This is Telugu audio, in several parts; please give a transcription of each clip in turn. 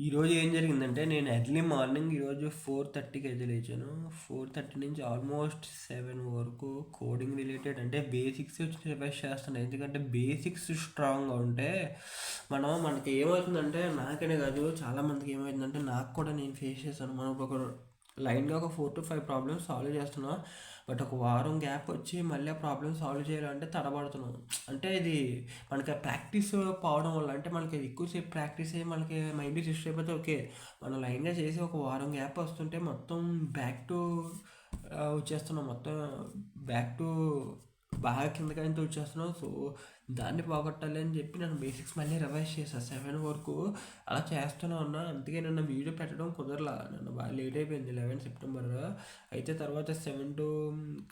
ఈరోజు ఏం జరిగిందంటే నేను ఎర్లీ మార్నింగ్ ఈరోజు ఫోర్ థర్టీకి అయితే లేచాను. ఫోర్ థర్టీ నుంచి ఆల్మోస్ట్ సెవెన్ వరకు కోడింగ్ రిలేటెడ్ అంటే బేసిక్స్ వచ్చి రివైజ్ చేస్తాను ఎందుకంటే బేసిక్స్ స్ట్రాంగ్గా ఉంటే మనం మనకి ఏమవుతుందంటే నాకనే కాదు చాలామందికి ఏమవుతుందంటే నాకు కూడా నేను ఫేస్ చేశాను. మనం ఒక లైన్గా ఒక four to five problems solve చేస్తున్నాం. బట్ ఒక వారం గ్యాప్ వచ్చి మళ్ళీ ఆ ప్రాబ్లమ్ సాల్వ్ చేయాలంటే తడబడుతున్నాం. అంటే ఇది మనకి ప్రాక్టీస్ పోవడం వల్ల అంటే మనకి ఎక్కువసేపు ప్రాక్టీస్ అయ్యి మనకి మైండ్ రిస్ట్ అయిపోతే ఓకే. మనం లైన్గా చేసి ఒక వారం గ్యాప్ వస్తుంటే మొత్తం బ్యాక్ టు వచ్చేస్తున్నాం. మొత్తం బ్యాక్ టు బాగా కిందకైతే వచ్చేస్తున్నావు సో దాన్ని పోగొట్టాలి అని చెప్పి నేను బేసిక్స్ మళ్ళీ రివైజ్ చేశాను సెవెన్ వరకు అలా చేస్తూనే ఉన్నా. అందుకే నన్ను వీడియో పెట్టడం కుదరలా. నన్ను బాగా లేట్ అయిపోయింది. Eleven September. అయితే తర్వాత సెవెన్ టు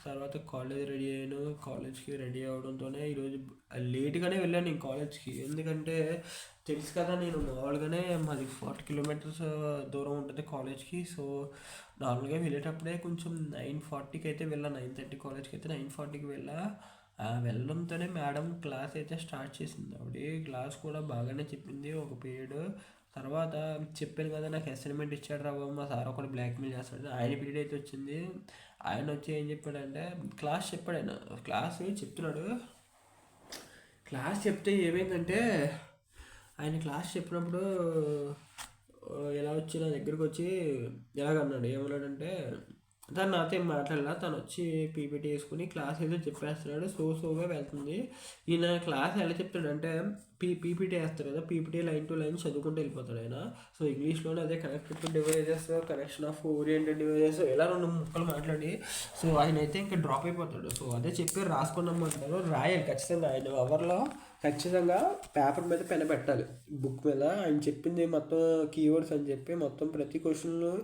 తర్వాత కాలేజ్ రెడీ అయ్యాను. కాలేజ్కి రెడీ అవడంతోనే ఈరోజు లేట్గానే వెళ్ళాను నేను కాలేజ్కి. ఎందుకంటే తెలుసు కదా నేను మామూలుగానే మాది ఫార్టీ కిలోమీటర్స్ దూరం ఉంటుంది కాలేజ్కి. సో నార్మల్గా వెళ్ళేటప్పుడే కొంచెం నైన్ ఫార్టీకి అయితే వెళ్ళా. నైన్ థర్టీ కాలేజ్కి అయితే నైన్ ఫార్టీకి వెళ్ళా. వెళ్ళడంతోనే మేడం క్లాస్ అయితే స్టార్ట్ చేసింది. ఆవిడ క్లాస్ కూడా బాగానే చెప్పింది ఒక పీరియడ్. తర్వాత చెప్పాను కదా నాకు అసైన్మెంట్ ఇచ్చాడు రా మా సార్ ఒకటి బ్లాక్మెయిల్ చేస్తాడు. ఆయన పీరియడ్ అయితే వచ్చింది. ఆయన వచ్చి ఏం చెప్పాడంటే క్లాస్ చెప్పాడు ఆయన. క్లాస్ చెప్తున్నాడు. క్లాస్ చెప్తే ఏమైందంటే ఆయన క్లాస్ చెప్పినప్పుడు ఎలా వచ్చి నా దగ్గరికి వచ్చి ఎలాగన్నాడు? ఏమన్నాడంటే తను నాతో ఏం మాట్లాడలా తను వచ్చి పీపీటీ వేసుకుని క్లాస్ ఏదో చెప్పేస్తున్నాడు సో సోగా వెళ్తుంది. ఈయన క్లాస్ ఎలా చెప్తాడు అంటే పీ పీపీటీ వేస్తారు కదా పీపీటీ లైన్ టు లైన్ చదువుకుంటూ వెళ్ళిపోతాడు ఆయన. సో ఇంగ్లీష్లోనే అదే connected to devices connection of oriented devices ఇలా రెండు ముక్కలు మాట్లాడి సో ఆయన అయితే ఇంకా డ్రాప్ అయిపోతాడు. సో అదే చెప్పి రాసుకున్నామంటారు రాయాలి ఖచ్చితంగా ఆయన అవర్లో ఖచ్చితంగా పేపర్ మీద పెన పెట్టాలి. బుక్ మీద ఆయన చెప్పింది మొత్తం కీవర్డ్స్ అని చెప్పి మొత్తం ప్రతి క్వశ్చన్లు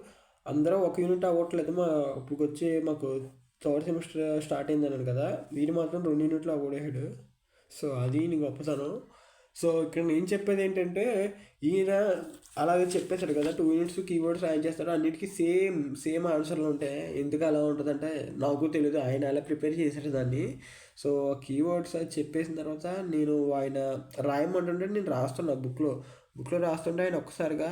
అందరూ ఒక యూనిట్ అవ్వట్లేదు. మా ఇప్పుడు వచ్చి మాకు థర్డ్ సెమిస్టర్ స్టార్ట్ అయింది అన్నాడు కదా వీడు మాత్రం రెండు యూనిట్లు అవ్వడేహాడు సో అది నేను గొప్పతనం. సో ఇక్కడ నేను చెప్పేది ఏంటంటే ఈయన అలాగే చెప్పేశాడు కదా టూ యూనిట్స్ కీవర్డ్స్ ఆయన చేస్తాడు అన్నిటికీ సేమ్ సేమ్ ఆన్సర్లు ఉంటాయి. ఎందుకు అలా ఉంటుందంటే నాకు తెలియదు ఆయన అలా ప్రిపేర్ చేశాడు దాన్ని. సో కీవర్డ్స్ అది చెప్పేసిన తర్వాత నేను ఆయన రాయమంటుంటే నేను రాస్తున్నా బుక్లో బుక్లో రాస్తుంటే ఆయన ఒక్కసారిగా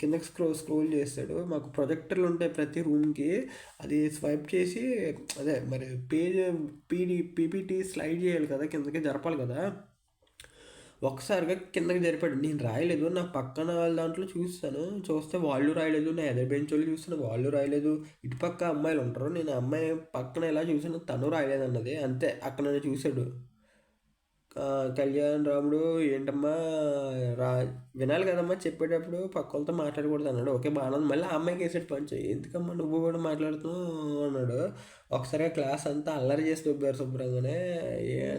కిందకి స్క్రో స్క్రోల్ చేస్తాడు. మాకు ప్రొజెక్టర్లు ఉంటాయి ప్రతి రూమ్కి అది స్వైప్ చేసి అదే మరి పేజ్ పీడి పీపీటీ స్లైడ్ చేయాలి కదా కిందకి జరపాలి కదా. ఒకసారిగా కిందకి జరిపాడు. నేను రాయలేదు. నా పక్కన వాళ్ళ దాంట్లో చూస్తాను. చూస్తే వాళ్ళు రాయలేదు. నా ఎదురు బెంచ్ వాళ్ళు చూస్తాను. వాళ్ళు రాయలేదు. ఇటుపక్క అమ్మాయిలు ఉంటారు. నేను అమ్మాయి పక్కన ఎలా చూసాను తను రాయలేదు అన్నది అంతే. అక్కడ చూశాడు. కళ్యాణ్ రాముడు ఏంటమ్మా రా వినాలి కదమ్మా చెప్పేటప్పుడు పక్క వాళ్ళతో మాట్లాడకూడదు అన్నాడు. ఓకే బాగా మళ్ళీ ఆ అమ్మాయికి వేసాడు. పంచు ఎందుకమ్మా నువ్వు కూడా మాట్లాడుతున్నావు? అన్నాడు. ఒకసారి క్లాస్ అంతా అల్లరి చేసి దొబ్బారు శుభ్రంగానే.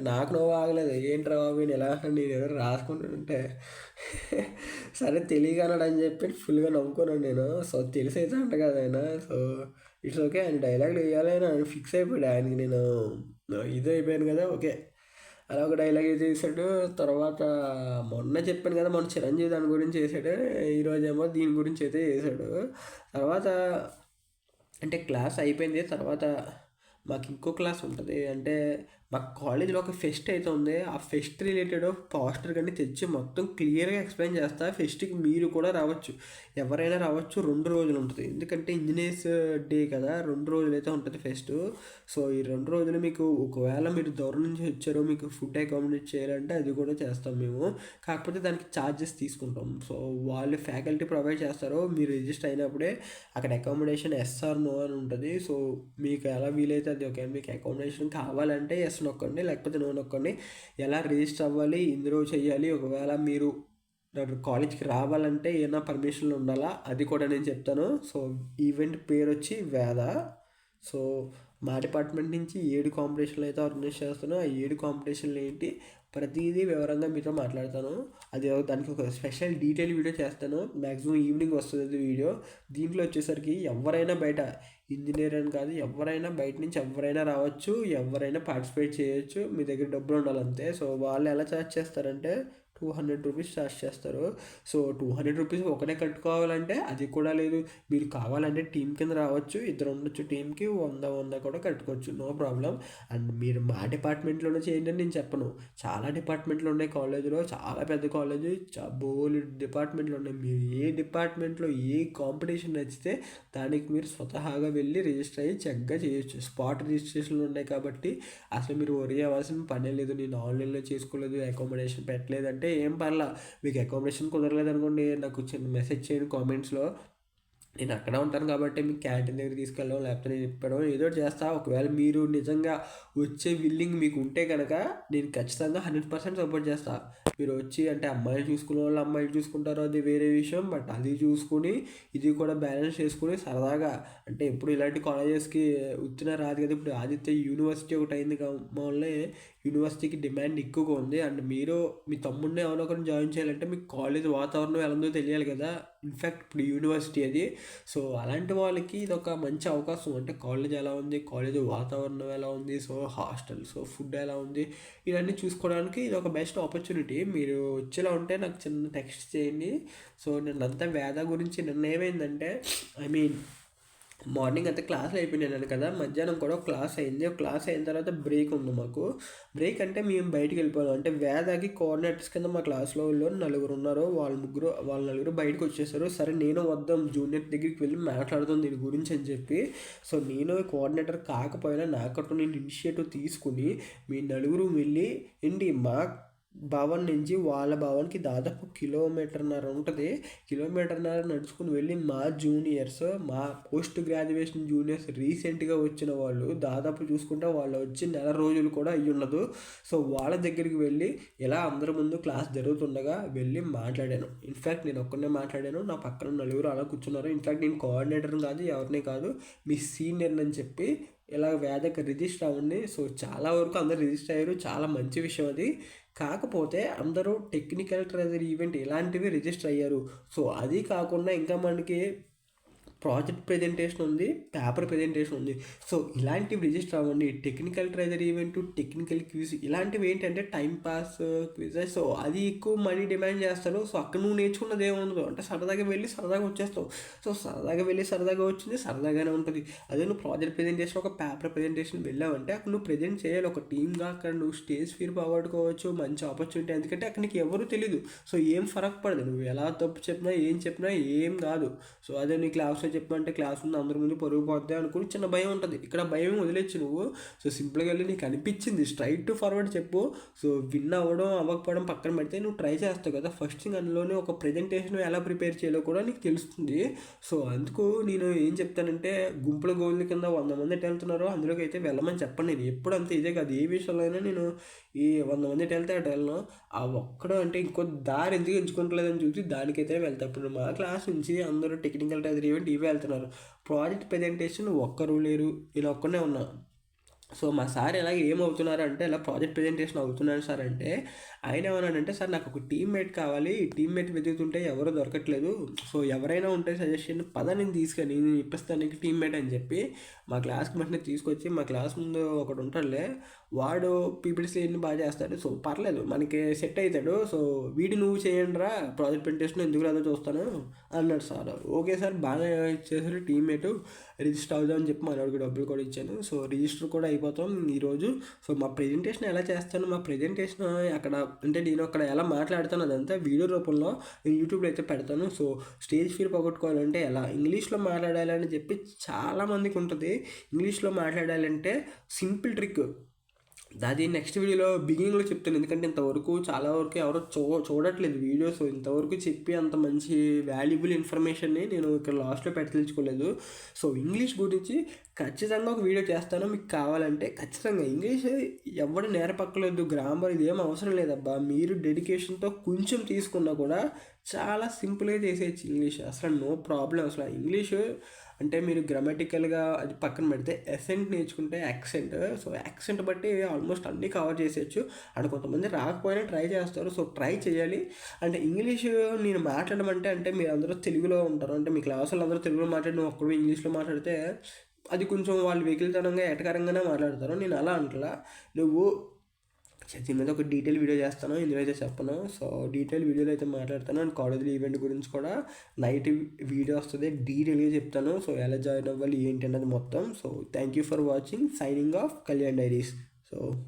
నాకు నువ్వు ఆగలేదు. ఏంటి బాబు నేను ఎలా నేను ఎవరు రాసుకుంటుంటే సరే తెలియగలడు అని చెప్పి ఫుల్గా నవ్వుకున్నాను నేను. సో తెలిసి అయితే అంట కదా ఆయన. So it's okay. ఆయన డైలాగ్ వేయాలి ఆయన ఫిక్స్ అయిపోయాడు. ఆయనకి నేను ఇది అయిపోయాను కదా ఓకే. అలా ఒక డైలాగ్ చేశాడు. తర్వాత మొన్న చెప్పాను కదా మొన్న చిరంజీవి దాని గురించి చేశాడు. ఈరోజేమో దీని గురించి అయితే చేశాడు. తర్వాత అంటే క్లాస్ అయిపోయింది. తర్వాత మాకు ఇంకో క్లాస్ ఉంటుంది. అంటే మా కాలేజీలో ఒక ఫెస్ట్ అయితే ఉంది ఆ ఫెస్ట్ రిలేటెడ్ పోస్టర్ కానీ తెచ్చి మొత్తం క్లియర్గా ఎక్స్ప్లెయిన్ చేస్తా. ఫెస్ట్కి మీరు కూడా రావచ్చు. ఎవరైనా రావచ్చు రెండు రోజులు ఉంటుంది. ఎందుకంటే ఇంజనీర్స్ డే కదా రెండు రోజులు అయితే ఉంటుంది ఫెస్ట్. సో ఈ రెండు రోజులు మీకు ఒకవేళ మీరు దూరం నుంచి వచ్చారో మీకు ఫుడ్ అకామిడేట్ చేయాలంటే అది కూడా చేస్తాం మేము. కాకపోతే దానికి ఛార్జెస్ తీసుకుంటాం. సో వాళ్ళు ఫ్యాకల్టీ ప్రొవైడ్ చేస్తారో మీరు రిజిస్టర్ అయినప్పుడే అక్కడ అకామిడేషన్ ఎస్ఆర్ నో అని ఉంటుంది. సో మీకు ఎలా వీలైతే అది ఓకే మీకు అకామిడేషన్ కావాలంటే ఎస్ నొక్కండి లేకపోతే నో నొక్కండి ఎలా రిజిస్టర్ అవ్వాలి ఇందులో చేయాలి ఒకవేళ మీరు కాలేజ్కి రావాలంటే ఏమైనా పర్మిషన్లు ఉండాలా అది కూడా నేను చెప్తాను. సో ఈవెంట్ పేరు వచ్చి వేద. సో మా డిపార్ట్మెంట్ నుంచి ఏడు కాంపిటీషన్లు అయితే ఆర్గనైజ్ చేస్తాను ఆ ఏడు కాంపిటీషన్లు ఏంటి ప్రతిదీ వివరంగా మీతో మాట్లాడతాను. అది దానికి ఒక స్పెషల్ డీటెయిల్ వీడియో చేస్తాను. మ్యాక్సిమం ఈవినింగ్ వస్తుంది వీడియో. దీంట్లో వచ్చేసరికి ఎవరైనా బయట ఇంజనీర్ అని కాదు ఎవరైనా బయట నుంచి ఎవరైనా రావచ్చు ఎవరైనా పార్టిసిపేట్ చేయొచ్చు మీ దగ్గర డబ్బులు ఉండాలంతే. సో వాళ్ళు ఎలా చార్జ్ చేస్తారంటే టూ హండ్రెడ్ రూపీస్ ఛార్జ్ చేస్తారు. సో టూ హండ్రెడ్ రూపీస్ ఒకటే కట్టుకోవాలంటే అది కూడా లేదు. మీరు కావాలంటే టీం కింద రావచ్చు. ఇద్దరు ఉండొచ్చు టీంకి వంద వంద కూడా కట్టుకోవచ్చు. No problem. అండ్ మీరు మా డిపార్ట్మెంట్లోనే చేయండి అని నేను చెప్పను. చాలా డిపార్ట్మెంట్లు ఉన్నాయి కాలేజీలో. చాలా పెద్ద కాలేజ్. బోలు డిపార్ట్మెంట్లు ఉన్నాయి. మీరు ఏ డిపార్ట్మెంట్లో ఏ కాంపిటీషన్ నచ్చితే దానికి మీరు స్వతహాగా వెళ్ళి రిజిస్టర్ అయ్యి చక్కగా చేయొచ్చు. స్పాట్ రిజిస్ట్రేషన్లు ఉన్నాయి కాబట్టి అసలు మీరు వరి అవ్వాల్సిన పనే లేదు. నేను ఆన్లైన్లో చేసుకోలేదు. అకామిడేషన్ పెట్టలేదు అంటే ఏం పర్లా. మీకు అకామిడేషన్ కుదరలేదు అనుకోండి నాకు చిన్న మెసేజ్ చేయండి కామెంట్స్లో నేను అక్కడ ఉంటాను కాబట్టి మీకు క్యాంటీన్ దగ్గర తీసుకెళ్ళడం లేకపోతే నేను చెప్పడం ఏదో చేస్తా. ఒకవేళ మీరు నిజంగా వచ్చే విల్లింగ్ మీకు ఉంటే కనుక నేను ఖచ్చితంగా హండ్రెడ్ పర్సెంట్ సపోర్ట్ చేస్తా. మీరు వచ్చి అంటే అమ్మాయిలు చూసుకునే వాళ్ళు అమ్మాయిలు చూసుకుంటారో అది వేరే విషయం బట్ అది చూసుకుని ఇది కూడా బ్యాలెన్స్ చేసుకుని సరదాగా అంటే ఇప్పుడు ఇలాంటి కాలేజెస్కి వచ్చిన రాదు కదా. ఇప్పుడు ఆదిత్య యూనివర్సిటీ ఒకటి అయింది వల్ల యూనివర్సిటీకి డిమాండ్ ఎక్కువగా ఉంది. అండ్ మీరు మీ తమ్ముడిని ఎవరో ఒకరిని జాయిన్ చేయాలంటే మీకు కాలేజ్ వాతావరణం ఎలా ఉందో తెలియాలి కదా. ఇన్ఫ్యాక్ట్ ఇప్పుడు యూనివర్సిటీ అది. సో అలాంటి వాళ్ళకి ఇది ఒక మంచి అవకాశం. అంటే కాలేజ్ ఎలా ఉంది? కాలేజ్ వాతావరణం ఎలా ఉంది? సో హాస్టల్ సో ఫుడ్ ఎలా ఉంది? ఇవన్నీ చూసుకోవడానికి ఇది ఒక బెస్ట్ ఆపర్చునిటీ మీరు వచ్చేలా ఉంటే నాకు చిన్న టెక్స్ట్ చేయండి. సో నిన్నంతా వేద గురించి నిన్న ఏమైందంటే ఐ మీన్ మార్నింగ్ అంతా క్లాసులు అయిపోయినాను కదా మధ్యాహ్నం కూడా ఒక క్లాస్ అయింది. ఒక క్లాస్ అయిన తర్వాత బ్రేక్ ఉంది మాకు. బ్రేక్ అంటే మేము బయటికి వెళ్ళిపోయాం అంటే వేదాకి కోఆర్డినేటర్స్ కింద మా క్లాస్లో వాళ్ళు నలుగురు ఉన్నారు. వాళ్ళ ముగ్గురు వాళ్ళ నలుగురు బయటకు వచ్చేసారు. సరే నేను వద్దాం జూనియర్ దగ్గరికి వెళ్ళి మాట్లాడుతాం దీని గురించి అని చెప్పి. సో నేను కోఆర్డినేటర్ కాకపోయినా నాకట్టు నేను ఇనిషియేటివ్ తీసుకుని మీ నలుగురు వెళ్ళి ఏంటి మా భవన్ నుంచి వాళ్ళ భవన్కి దాదాపు కిలోమీటర్న్నర ఉంటుంది. కిలోమీటర్న్నర నడుచుకుని వెళ్ళి మా జూనియర్స్ మా పోస్ట్ గ్రాడ్యుయేషన్ జూనియర్స్ రీసెంట్గా వచ్చిన వాళ్ళు దాదాపు చూసుకుంటే వాళ్ళు వచ్చి నెల రోజులు కూడా అయ్యి ఉండదు. సో వాళ్ళ దగ్గరికి వెళ్ళి ఎలా అందరి ముందు క్లాస్ జరుగుతుండగా వెళ్ళి మాట్లాడాను. ఇన్ఫ్యాక్ట్ నేను ఒక్కనే మాట్లాడాను. నా పక్కన నలుగురు అలా కూర్చున్నారు. ఇన్ఫ్యాక్ట్ నేను కోఆర్డినేటర్ని కాదు ఎవరిని కాదు మీ సీనియర్ని అని చెప్పి ఇలా వేదకి రిజిస్టర్ అవ్వండి. సో చాలా వరకు అందరు రిజిస్టర్ అయ్యారు. చాలా మంచి విషయం అది. కాకపోతే అందరూ టెక్నికల్ ట్రెజరీ ఈవెంట్ ఇలాంటివి రిజిస్టర్ అయ్యారు. సో అది కాకుండా ఇంకా మనకి ప్రాజెక్ట్ ప్రజెంటేషన్ ఉంది పేపర్ ప్రజెంటేషన్ ఉంది. సో ఇలాంటివి రిజిస్టర్ అవ్వండి. Technical treasury event technical quiz ఇలాంటివి ఏంటంటే టైం పాస్ క్విజ్. సో అది ఎక్కువ మనీ డిమాండ్ చేస్తారు. సో అక్కడ నువ్వు నేర్చుకున్నది ఏముండదు అంటే సరదాగా వెళ్ళి సరదాగా వచ్చేస్తావు. సో సరదాగా వెళ్ళి సరదాగా వచ్చింది సరదాగానే ఉంటుంది. అదే నువ్వు ప్రాజెక్ట్ ప్రజెంటేషన్ ఒక పేపర్ ప్రజెంటేషన్ వెళ్ళావంటే అక్కడ నువ్వు ప్రజెంట్ చేయాలి. ఒక టీమ్గా అక్కడ నువ్వు స్టేజ్ ఫీర్ పోగొట్టుకోవచ్చు మంచి ఆపర్చునిటీ. ఎందుకంటే అక్కడ నీకు ఎవరు తెలియదు సో ఏం ఫరక్ పడదు. నువ్వు ఎలా తప్పు చెప్పినా ఏం చెప్పినా ఏం కాదు. సో అదే నీ క్లాస్లో చెప్పమంటే క్లాస్ ఉంది అందరి ముందు పరుగు పోద్ది అనుకుని చిన్న భయం ఉంటుంది. ఇక్కడ భయం వదిలేచ్చు నువ్వు. సో సింపుల్గా వెళ్ళి నీకు అనిపించింది. స్ట్రైట్ టు ఫార్వర్డ్ చెప్పు. సో విన్ అవ్వడం అవ్వకపోవడం పక్కన పెడితే నువ్వు ట్రై చేస్తావు కదా. ఫస్ట్ థింగ్ అందులోనే ఒక ప్రజెంటేషన్ ఎలా ప్రిపేర్ చేయాలో కూడా నీకు తెలుస్తుంది. సో అందుకు నేను ఏం చెప్తానంటే గుంపుల గోళ్ళ కింద వంద మంది ఎటు వెళ్తున్నారో అందులోకి అయితే వెళ్ళమని చెప్పండి నేను. ఎప్పుడు అంతే ఇదే కాదు. ఏ విషయంలో అయినా నేను ఈ వంద మంది ఎటు వెళ్తే అటు వెళ్ళను. ఆ ఒక్కడ అంటే ఇంకో దారి ఎందుకు ఎంచుకుంటలేదని చూసి దానికైతే వెళ్తా. ఇప్పుడు మా క్లాస్ నుంచి అందరూ టెక్నికల్ టైర్ ఈవెంట్ వెళ్తున్నారు. ప్రాజెక్ట్ ప్రజెంటేషన్ ఒక్కరు లేరు ఇలా ఒక్కనే ఉన్నా. సో మా సార్ ఎలా ఏమవుతున్నారంటే ఇలా ప్రాజెక్ట్ ప్రజెంటేషన్ అవుతున్నాను సార్ అంటే ఆయన ఏమన్నాడంటే సార్ నాకు ఒక టీమ్మేట్ కావాలి. టీమ్మేట్ వెతుకుతుంటే ఎవరు దొరకట్లేదు. సో ఎవరైనా ఉంటే సజెషన్ పద నేను తీసుకొని నేను ఇప్పిస్తాను నీకు టీమ్మేట్ అని చెప్పి మా క్లాస్కి వెంటనే తీసుకొచ్చి మా క్లాస్ ముందు ఒకడు ఉంటాడులే వాడు పీపీటీసీ బాగా చేస్తాడు. సో పర్లేదు మనకి సెట్ అవుతాడు. సో వీడి నువ్వు చేయండి రా ప్రాజెక్ట్ ప్రజెంటేషన్ ఎందుకు రాదో చూస్తాను. అన్నాడు సార్. ఓకే సార్ బాగా చేశారు టీమ్మేట్. రిజిస్టర్ అవుదామని చెప్పి మనోడికి డబ్బులు కూడా ఇచ్చాను. సో రిజిస్టర్ కూడా అయిపోతాం ఈరోజు. సో మా ప్రజెంటేషన్ ఎలా చేస్తాను? మా ప్రజెంటేషన్ అక్కడ అంటే నేను అక్కడ ఎలా మాట్లాడతాను అదంతా వీడియో రూపంలో నేను యూట్యూబ్లో అయితే పెడతాను. సో స్టేజ్ ఫీర్ పోగొట్టుకోవాలంటే ఎలా? ఇంగ్లీష్లో మాట్లాడాలని చెప్పి చాలామందికి ఉంటుంది. ఇంగ్లీష్లో మాట్లాడాలంటే సింపుల్ ట్రిక్ అది నెక్స్ట్ వీడియోలో బిగినింగ్లో చెప్తాను. ఎందుకంటే ఇంతవరకు చాలా వరకు ఎవరు చూ చూడట్లేదు వీడియోస్ ఇంతవరకు చెప్పి అంత మంచి వాల్యుబుల్ ఇన్ఫర్మేషన్ని నేను ఇక్కడ లాస్ట్లో పెట్టదలుచుకోలేదు. సో ఇంగ్లీష్ గురించి ఖచ్చితంగా ఒక వీడియో చేస్తాను. మీకు కావాలంటే ఖచ్చితంగా ఇంగ్లీష్ ఎవరు నేర్పక్కలేదు. గ్రామర్ ఇది ఏం అవసరం లేదబ్బా. మీరు డెడికేషన్తో కొంచెం తీసుకున్నా కూడా చాలా సింపుల్గా చేసేయచ్చు ఇంగ్లీష్. అసలు నో ప్రాబ్లం అసలు ఇంగ్లీష్ అంటే మీరు గ్రామటికల్గా అది పక్కన పెడితే ఎసెంట్ నేర్చుకుంటే యాక్సెంట్. సో యాక్సెంట్ బట్టి ఆల్మోస్ట్ అన్నీ కవర్ చేసేయచ్చు. అండ్ కొంతమంది రాకపోయినా ట్రై చేస్తారు. సో ట్రై చేయాలి. అంటే ఇంగ్లీష్ నేను మాట్లాడడం అంటే మీరు అందరూ తెలుగులో ఉంటారు. అంటే మీ క్లాసులో అందరూ తెలుగులో మాట్లాడి నువ్వు ఒక్కడు ఇంగ్లీష్లో మాట్లాడితే అది కొంచెం వాళ్ళు వెకిలితనంగా ఎటకరంగానే మాట్లాడతారు. నేను అలా అంటలా. నువ్వు దీని మీద ఒక డీటెయిల్ వీడియో చేస్తాను ఇందులో అయితే చెప్పను. సో డీటెయిల్ వీడియోలో అయితే మాట్లాడతాను. అండ్ కాలేజ్ ఈవెంట్ గురించి కూడా నైట్ వీడియో వస్తుంది డీటెయిల్గా చెప్తాను. సో ఎలా జాయిన్ అవ్వాలి ఏంటి అన్నది మొత్తం. So thank you for watching signing off Kalyan diaries so